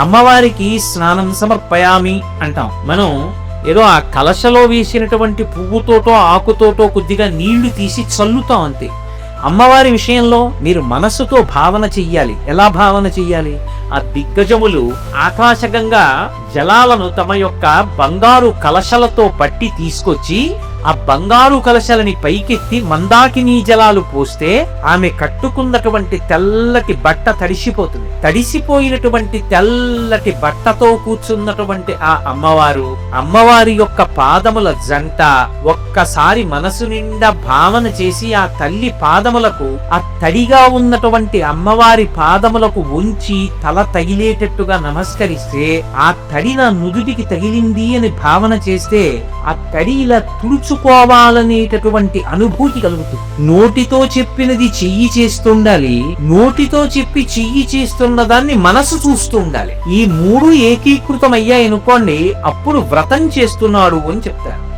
అమ్మవారికి స్నానం సమర్పయామి అంటాం. మనం ఏదో ఆ కలశలో వేసినటువంటి పువ్వుతోటో ఆకుతోటో కొద్దిగా నీళ్ళు తీసి చల్లుతాం అంతే. అమ్మవారి విషయంలో మీరు మనస్సుతో భావన చెయ్యాలి. ఎలా భావన చెయ్యాలి? ఆ దిగ్గజములు ఆకాశగంగా జలాలను తమ యొక్క బంగారు కలశలతో పట్టి తీసుకొచ్చి ఆ బంగారు కలశలని పైకెత్తి మందాకిని జలాలు పోస్తే ఆమె కట్టుకున్నటువంటి తెల్లటి బట్ట తడిసిపోతుంది. తడిసిపోయినటువంటి తెల్లటి బట్టతో కూర్చున్నటువంటి ఆ అమ్మవారు అమ్మవారి యొక్క పాదముల జంట ఒక్కసారి మనసు నిండా భావన చేసి ఆ తల్లి పాదములకు ఆ తడిగా ఉన్నటువంటి అమ్మవారి పాదములకు ఉంచి తల తగిలేటట్టుగా నమస్కరిస్తే ఆ తడి నా నుదుటికి తగిలింది అని భావన చేస్తే ఆ తడి ఇలా తుడుచుకోవాలనేటటువంటి అనుభూతి కలుగుతుంది నోటితో చెప్పినది చెయ్యి చేస్తుండాలి నోటితో చెప్పి చెయ్యి చేస్తున్న దాన్ని మనసు చూస్తూ ఉండాలి. ఈ మూడు ఏకీకృతం అయ్యాయనుకోండి అప్పుడు వ్రతం చేస్తున్నాడు అని చెప్తారు.